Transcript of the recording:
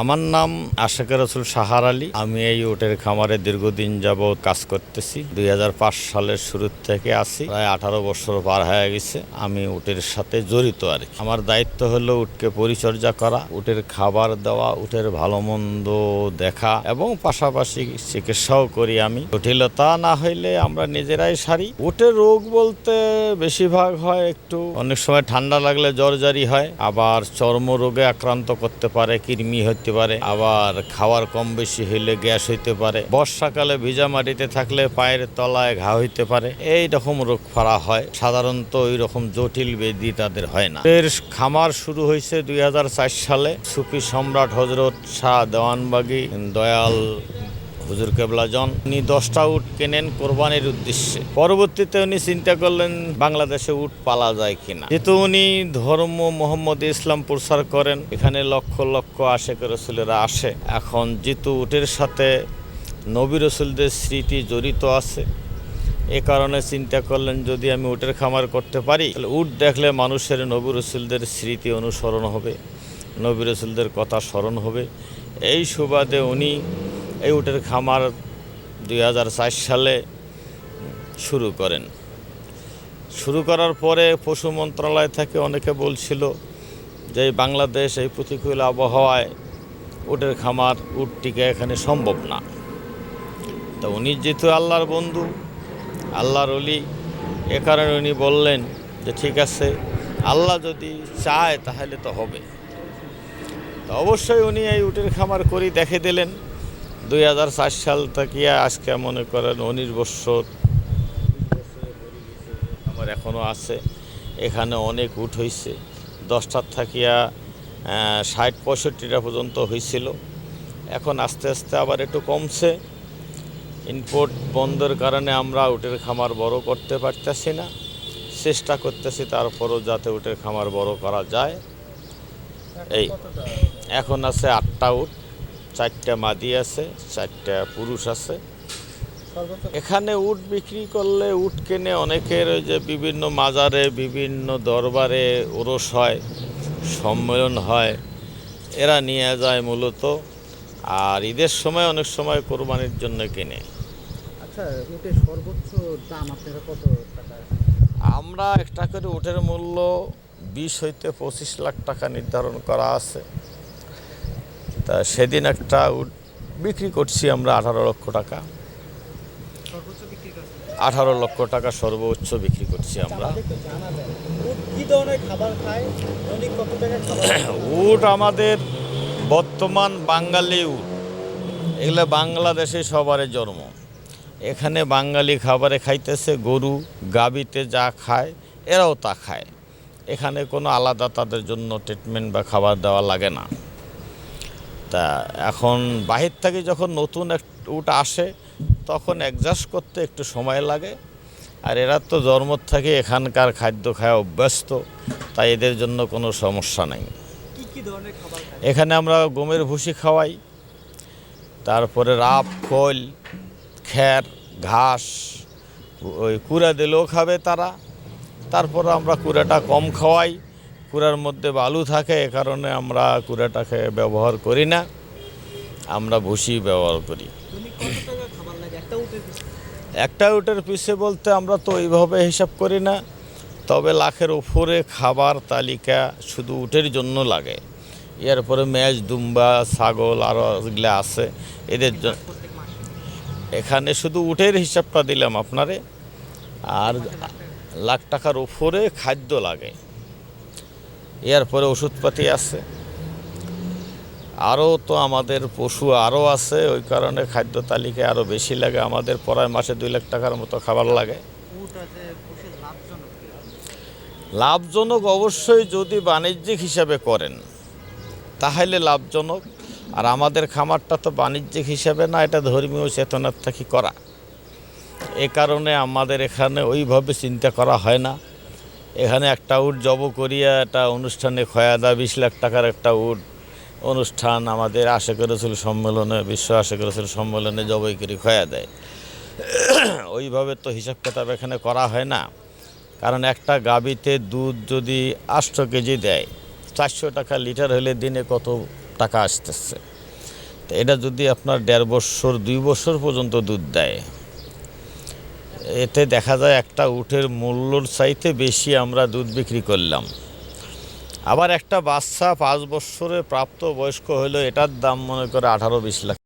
আমার নাম আশেকের রসুল সাহার আলী। আমি এই উটের খামারে দীর্ঘদিন যাবৎ কাজ করতেছি। দুই হাজার পাঁচ সালের শুরু থেকে আসি প্রায় আঠারো বছর পার হয়ে গেছে আমি উটের সাথে জড়িত আর কি। আমার দায়িত্ব হলো উটকে পরিচর্যা করা, উটের খাবার দেওয়া, উটের ভালো মন্দ দেখা এবং পাশাপাশি চিকিৎসাও করি আমি। জটিলতা না হইলে আমরা নিজেরাই সারি। উটের রোগ বলতে বেশিরভাগ হয় একটু, অনেক সময় ঠান্ডা লাগলে জ্বর জারি হয়। আবার চর্ম রোগে আক্রান্ত করতে পারে, কৃমি হতে পারে, আবার খাওয়ার কম বেশি হইলে গ্যাস হইতে পারে, বর্ষাকালে ভিজা মাটিতে থাকলে পায়ের তলায় ঘা হইতে পারে, এই রকম রোগ ফারা হয়, সাধারণত ওই রকম জটিল বেদি তাদের হয় না। এর খামার শুরু হয়েছে দুই হাজার চার সালে। সুফি সম্রাট হজরত শাহ দেওয়ানবাগি দয়াল হুজুর কেবলাজন উনি দশটা উট কেনেন কোরবানির উদ্দেশ্যে। পরবর্তীতে উনি চিন্তা করলেন, বাংলাদেশে উট পালা যায় কিনা। যেহেতু উনি ধর্ম মোহাম্মদ ইসলাম প্রচার করেন, এখানে লক্ষ লক্ষ আশেক রসুলেরা আসে। এখন যেহেতু উটের সাথে নবী রসুলদের স্মৃতি জড়িত আছে, এ কারণে চিন্তা করলেন, যদি আমি উটের খামার করতে পারি, তাহলে উট দেখলে মানুষের নবী রসুলদের স্মৃতি অনুসরণ হবে, নবী রসুলদের কথা স্মরণ হবে। এই সুবাদে উনি এই উটের খামার দুই সালে শুরু করেন। শুরু করার পরে পশু মন্ত্রণালয় থেকে অনেকে বলছিল যে বাংলাদেশ এই প্রতিকূল আবহাওয়ায় উটের খামার উট টিকা এখানে সম্ভব না। তো উনি যেহেতু আল্লাহর বন্ধু, আল্লাহর অলি এ কারণে উনি বললেন যে ঠিক আছে, আল্লাহ যদি চায় তাহলে তো হবে। তো অবশ্যই উনি এই উটের খামার করি দেখে দিলেন। দুই হাজার চার সাল থেকে আজকে মনে করেন উনিশ বৎসর আমার এখনও আছে। এখানে অনেক উট হয়েছে দশটার থাকিয়া ষাট পঁয়ষট্টিটা পর্যন্ত হয়েছিল এখন আস্তে আস্তে আবার একটু কমছে। ইনপোর্ট বন্ধের কারণে আমরা উটের খামার বড় করতে পারতেছি না। চেষ্টা করতেছি তারপরও যাতে উটের খামার বড় করা যায়। এই, এখন আছে আটটা উট। চারটা মাদি আছে চারটা পুরুষ আছে। এখানে উট বিক্রি করলে উট কেনে অনেকের ওই যে বিভিন্ন মাজারে বিভিন্ন দরবারে ওরস হয় সম্মেলন হয় এরা নিয়ে যায় মূলত। আর ঈদের সময় অনেক সময় কোরবানির জন্য কেনে। আচ্ছা উটের সর্বোচ্চ দাম আপনারা কত টাকা? আমরা একটা করে উটের মূল্য বিশ হইতে পঁচিশ লাখ টাকা নির্ধারণ করা আছে। তা সেদিন একটা উট বিক্রি করছি আমরা আঠারো লক্ষ টাকা। আঠারো লক্ষ টাকা সর্বোচ্চ বিক্রি করছি আমরা। টাকা খাবার উট আমাদের বর্তমান বাঙালি উট। এগুলো বাংলাদেশে সবারই জন্ম। এখানে বাঙালি খাবারে খাইতেছে গরু গাবিতে যা খায় এরাও তা খায়। এখানে কোনো আলাদা তাদের জন্য ট্রিটমেন্ট বা খাবার দেওয়া লাগে না। তা এখন বাহির থেকে যখন নতুন এক উট আসে তখন অ্যাডজাস্ট করতে একটু সময় লাগে। আর এরা তো জন্ম থেকে এখানকার খাদ্য খায় অভ্যস্ত তাই এদের জন্য কোনো সমস্যা নেই। কি কি ধরনের খাবার খায়? এখানে আমরা গমের ভুসি খাওয়াই তারপরে রাব খোল খ্যার ঘাস ওই কুড়া দিলেও খাবে তারা। তারপর আমরা কুড়াটা কম খাওয়াই। কুড়ার মধ্যে বালু থাকে এ কারণে আমরা কুড়াটাকে ব্যবহার করি না। আমরা ভুসি ব্যবহার করি। একটা উটের পিছে বলতে আমরা তো ওইভাবে হিসাব করি না। তবে লাখের উপরে খাবার তালিকা শুধু উটের জন্য লাগে। এরপরে ম্যাচ দুম্বা ছাগল আরও যেগুলো আছে। এদের জন্য এখানে শুধু উটের হিসাবটা দিলাম আপনারে। আর লাখ টাকার উপরে খাদ্য লাগে। এরপরে ওষুধপাতি আছে। আরও তো আমাদের পশু আরও আছে ওই কারণে খাদ্য তালিকায় আরও বেশি লাগে। আমাদের পড়ায় মাসে দুই লাখ টাকার মতো খাবার লাগে। লাভজনক অবশ্যই যদি বাণিজ্যিক হিসাবে করেন তাহলে লাভজনক। আর আমাদের খামারটা তো বাণিজ্যিক হিসাবে না এটা ধর্মীয় চেতনার থেকে করা। এ কারণে আমাদের এখানে ওইভাবে চিন্তা করা হয় না। এখানে একটা উট জব করিয়া একটা অনুষ্ঠানে খয়াদা বিশ লাখ টাকার একটা উট অনুষ্ঠান আমাদের আশেখ রসুল সম্মেলনে, বিশ্ব আশেখ রসুল সম্মেলনে জবই করি, খয়া দেয়। ওইভাবে তো হিসাব কিতাব এখানে করা হয় না। কারণ একটা গাবিতে দুধ যদি আটশো কেজি দেয়, চারশো টাকা লিটার হলে দিনে কত টাকা আসতেছে? তো এটা যদি আপনার দেড় বছর, দুই বছর পর্যন্ত দুধ দেয় এতে দেখা যায় একটা উঠের মূল্যর চাইতে বেশি আমরা দুধ বিক্রি করলাম। আবার একটা বাচ্চা পাঁচ বছরে প্রাপ্ত বয়স্ক হলো এটার দাম মনে করে আঠারো বিশ লাখ